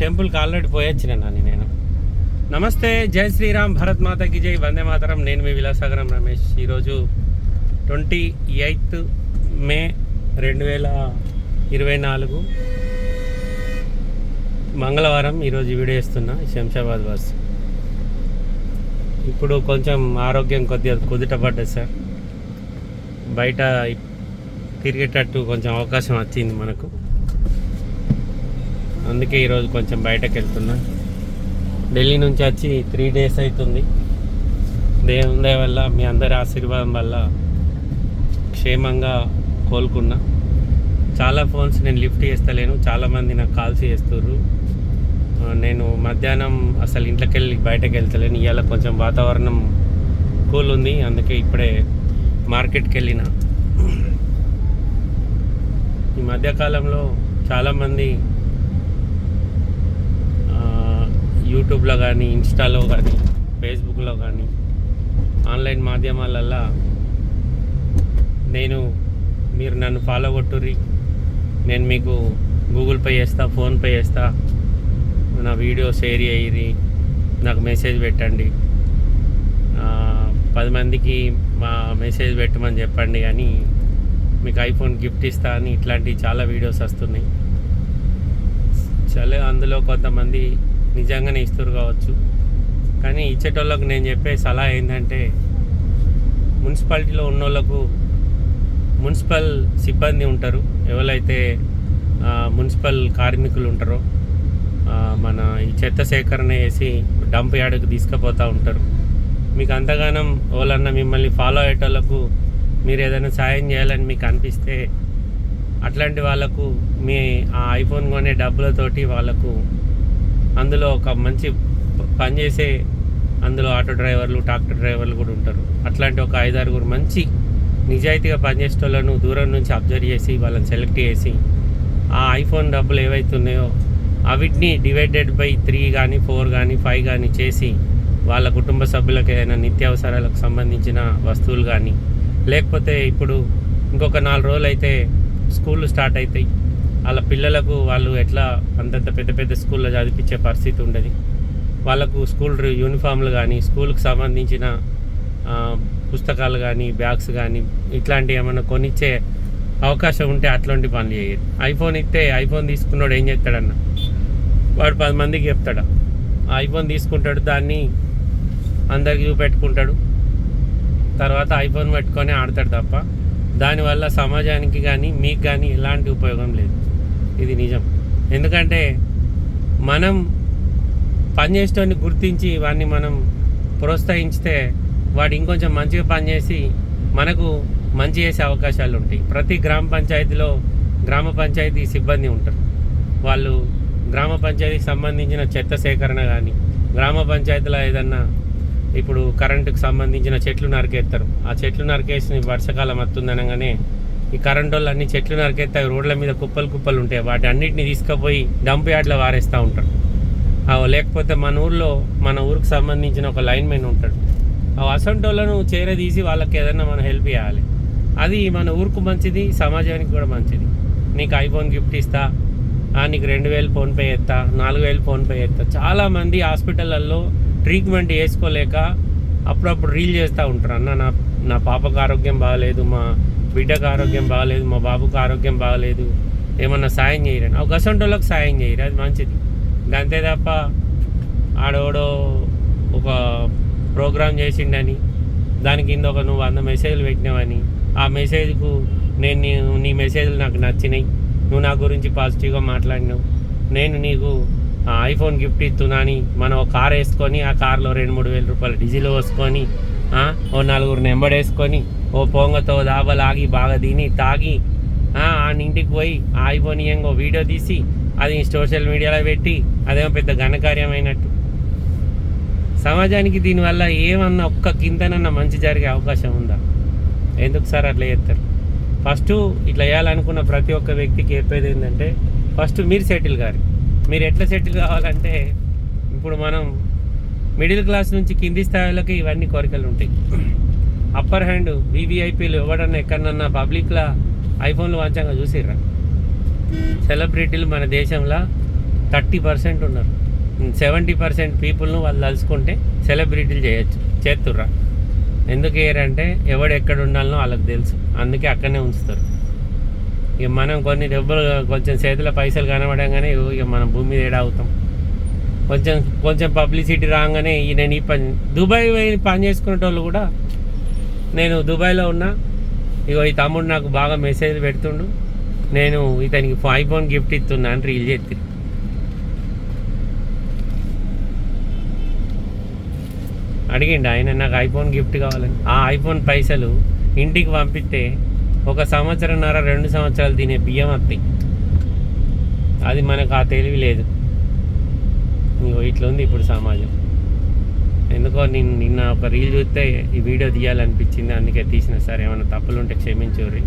టెంపుల్కి ఆల్రెడీ పోయొచ్చిన నాని నేను. నమస్తే జై శ్రీరామ్ భరత్ మాతకి జై వందే మాతరం. నేను మీ విలాసాగరం రమేష్. ఈరోజు ట్వంటీ ఎయిత్ మే రెండు వేల ఇరవై నాలుగు మంగళవారం ఈరోజు వీడియో ఇస్తున్నా శంషాబాద్ బస్ ఇప్పుడు కొంచెం ఆరోగ్యం కొద్దిగా కుదుట పడ్డది సార్. బయట తిరిగేటట్టు కొంచెం అవకాశం వచ్చింది మనకు. అందుకే ఈరోజు కొంచెం బయటకు వెళ్తున్నా. ఢిల్లీ నుంచి వచ్చి త్రీ డేస్ అవుతుంది. దేవుని దయ వల్ల మీ అందరి ఆశీర్వాదం వల్ల క్షేమంగా కోలుకున్నా. చాలా ఫోన్స్ నేను లిఫ్ట్ చేస్తలేను. చాలామంది నాకు కాల్స్ చేస్తుర్రు. నేను మధ్యాహ్నం అసలు ఇంట్లోకి వెళ్ళి బయటకు వెళ్తలేను. ఇవాళ కొంచెం వాతావరణం కూల్ ఉంది. అందుకే ఇప్పుడే మార్కెట్కి వెళ్ళిన. ఈ మధ్యకాలంలో చాలామంది ఆ, యూట్యూబ్లో కానీ ఇన్స్టాలో కానీ ఫేస్బుక్లో కానీ ఆన్లైన్ మాధ్యమాలల్లో నేను మీరు నన్ను ఫాలో కొట్టుర్రి. నేను మీకు గూగుల్ పే చేస్తా ఫోన్పే చేస్తా. నా వీడియో షేర్ చేయరి నాకు మెసేజ్ పెట్టండి. పది మందికి మా మెసేజ్ పెట్టమని చెప్పండి కానీ మీకు ఐఫోన్ గిఫ్ట్ ఇస్తా అని ఇట్లాంటి చాలా వీడియోస్ వస్తున్నాయి. చాలా అందులో కొంతమంది నిజంగానే ఇస్తారు కావచ్చు. కానీ ఇచ్చేటోళ్ళకు నేను చెప్పే సలహా ఏంటంటే మున్సిపాలిటీలో ఉన్నోళ్ళకు మున్సిపల్ సిబ్బంది ఉంటారు. ఎవరైతే మున్సిపల్ కార్మికులు ఉంటారో మన ఈ చెత్త సేకరణ వేసి డంప్ యార్డుకు తీసుకుపోతూ ఉంటారు. మీకు అంతగానం వాళ్ళన్న మిమ్మల్ని ఫాలో అయ్యేటోళ్ళకు మీరు ఏదైనా సాయం చేయాలని మీకు అనిపిస్తే అట్లాంటి వాళ్ళకు మీ ఆ ఐఫోన్ కొనే డబ్బులతోటి వాళ్ళకు అందులో ఒక మంచి పనిచేసే అందులో ఆటో డ్రైవర్లు ట్రాక్టర్ డ్రైవర్లు కూడా ఉంటారు. అట్లాంటి ఒక ఐదారుగురు మంచి నిజాయితీగా పనిచేసే వాళ్ళను దూరం నుంచి అబ్జర్వ్ చేసి వాళ్ళని సెలెక్ట్ చేసి ఆ ఐఫోన్ డబ్బులు ఏవైతున్నాయో అవిటిని డివైడెడ్ బై త్రీ కానీ ఫోర్ కానీ ఫైవ్ కానీ చేసి వాళ్ళ కుటుంబ సభ్యులకు ఏదైనా నిత్యావసరాలకు సంబంధించిన వస్తువులు కానీ లేకపోతే ఇప్పుడు ఇంకొక నాలుగు రోజులు అయితే స్కూళ్ళు స్టార్ట్ అవుతాయి వాళ్ళ పిల్లలకు వాళ్ళు ఎట్లా అంతంత పెద్ద పెద్ద స్కూల్లో చదివించే పరిస్థితి ఉండదు. వాళ్ళకు స్కూల్ యూనిఫామ్లు కానీ స్కూల్కి సంబంధించిన పుస్తకాలు కానీ బ్యాగ్స్ కానీ ఇట్లాంటివి ఏమైనా కొనిచ్చే అవకాశం ఉంటే అట్లాంటి పనులు చేయదు ఐఫోన్ ఇస్తే ఐఫోన్ తీసుకున్నాడు ఏం చేస్తాడన్న? వాడు పది మందికి చెప్తాడు? ఐఫోన్ తీసుకుంటాడు దాన్ని అందరికి చూపెట్టుకుంటాడు. తర్వాత ఐఫోన్ పెట్టుకొని ఆడతాడు తప్ప దానివల్ల సమాజానికి కానీ మీకు కానీ ఎలాంటి ఉపయోగం లేదు. ఇది నిజం. ఎందుకంటే మనం పనిచేసేటోని గుర్తించి వాడిని మనం ప్రోత్సహించితే వాడు ఇంకొంచెం మంచిగా పనిచేసి మనకు మంచి చేసే అవకాశాలు ఉంటాయి. ప్రతి గ్రామ పంచాయతీలో గ్రామ పంచాయతీ సిబ్బంది ఉంటారు. వాళ్ళు గ్రామ పంచాయతీకి సంబంధించిన చెత్త సేకరణ కానీ గ్రామ పంచాయతీలో ఏదన్నా ఇప్పుడు కరెంటుకు సంబంధించిన చెట్లు నరికేస్తారు ఆ చెట్లు నరికేసి వర్షాకాలం వస్తుందనగానే ఈ కరెంట్ వాళ్ళు అన్ని చెట్లు నరికేస్తాయి రోడ్ల మీద కుప్పలు కుప్పలు ఉంటాయి. వాటి అన్నిటిని తీసుకుపోయి డంప్ యార్డ్లో వారేస్తూ ఉంటారు. లేకపోతే మన ఊర్లో మన ఊరికి సంబంధించిన ఒక లైన్ మెన్ ఉంటాడు. ఆ అసంటోళ్ళను చేరదీసి వాళ్ళకి ఏదైనా మనం హెల్ప్ చేయాలి. అది మన ఊరుకు మంచిది సమాజానికి కూడా మంచిది. నీకు ఐఫోన్ గిఫ్ట్ ఇస్తా ఆ, నీకు రెండు వేలు ఫోన్పే చేస్తా నాలుగు వేలు ఫోన్పే చేస్తా. చాలామంది హాస్పిటళ్ళల్లో ట్రీట్మెంట్ చేసుకోలేక అప్పుడప్పుడు రీల్ చేస్తూ ఉంటారు. అన్న నా నా పాపకు ఆరోగ్యం బాగాలేదు మా బిడ్డకు ఆరోగ్యం బాగలేదు మా బాబుకు ఆరోగ్యం బాగలేదు ఏమన్నా సాయం చేయరని ఒక అసంటోళ్ళకి సాయం చేయరు? అది మంచిది. అంతే తప్ప ఆడోడో ఒక ప్రోగ్రామ్ చేసిండని దాని కింద ఒక నువ్వు వంద మెసేజ్లు పెట్టినావని ఆ మెసేజ్కు నేను నీ నీ మెసేజ్లు నాకు నచ్చినాయి నువ్వు నా గురించి పాజిటివ్గా మాట్లాడినావు నేను నీకు ఆ ఐఫోన్ గిఫ్ట్ ఇస్తున్నా అని మనం ఒక కార్ వేసుకొని ఆ కార్లో రెండు మూడు వేల రూపాయలు డీజిల్ పోసుకొని ఓ నలుగురు నెంబడేసుకొని ఓ పొంగతో దాబలాగి బాగా తిని తాగి ఆ ఇంటికి పోయి ఆగిపోనీయంగా ఓ వీడియో తీసి అది సోషల్ మీడియాలో పెట్టి అదేమో పెద్ద ఘనకార్యమైనట్టు. సమాజానికి దీనివల్ల ఏమన్నా ఒక్క కిందనన్నా మంచి జరిగే అవకాశం ఉందా? ఎందుకు సార్ అట్లా చేస్తారు? ఫస్ట్ ఇట్లా చేయాలనుకున్న ప్రతి ఒక్క వ్యక్తికి చెప్పేది ఏంటంటే ఫస్ట్ మీరు సెటిల్ గారు మీరు ఎట్లా సెటిల్ కావాలంటే ఇప్పుడు మనం మిడిల్ క్లాస్ నుంచి కింది స్థాయిలోకి ఇవన్నీ కోరికలు ఉంటాయి. అప్పర్ హ్యాండ్ వివిఐపీలు ఎవడన్నా ఎక్కడన్నా పబ్లిక్లో ఐఫోన్లు వంచంగా చూసిర్రా? సెలబ్రిటీలు మన దేశంలో థర్టీ పర్సెంట్ ఉన్నారు. సెవెంటీ పర్సెంట్ పీపుల్ను వాళ్ళు తలుచుకుంటే సెలబ్రిటీలు చేయొచ్చు చేస్తుర్రా ఎందుకు ఏరంటే ఎవడు ఎక్కడ ఉండాలనో వాళ్ళకి తెలుసు. అందుకే అక్కడనే ఉంచుతారు. ఇక మనం కొన్ని దెబ్బలు కొంచెం చేతిలో పైసలు కనబడంగానే ఇక మనం భూమి మీద ఏడా అవుతాం కొంచెం కొంచెం పబ్లిసిటీ రాగానే ఈ నేను ఈ పని దుబాయ్ పోయి పని చేసుకునేటోళ్ళు కూడా నేను దుబాయ్లో ఉన్నా. ఇగో ఈ తమ్ముడు నాకు బాగా మెసేజ్ పెడుతుండు. నేను ఇతనికి ఐఫోన్ గిఫ్ట్ ఇస్తున్నా అని రీల్ చేతి అడిగిండు ఆయన నాకు ఐఫోన్ గిఫ్ట్ కావాలని. ఆ ఐఫోన్ పైసలు ఇంటికి పంపిస్తే ఒక సంవత్సరంన్నర రెండు సంవత్సరాలు తినే బియ్యం వస్తాయి అది మనకు ఆ తెలివి లేదు. ఇట్లా ఉంది ఇప్పుడు సమాజం. ఎందుకో నేను నిన్న ఒక రీల్ చూస్తే ఈ వీడియో తీయాలనిపించింది అందుకే తీసిన. సార్ ఏమైనా తప్పులు ఉంటే క్షమించుర్రి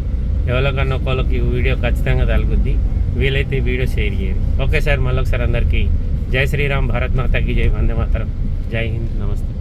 ఎవరికన్నా ఒకళ్ళకి ఈ వీడియో ఖచ్చితంగా తలుగుద్ది. వీలైతే ఈ వీడియో షేర్ చేయరు ఓకే సార్ మళ్ళొకసారి అందరికీ జై శ్రీరామ్ భారత్ మాతకి జై వందే మాతరం. జై హింద్ నమస్తే.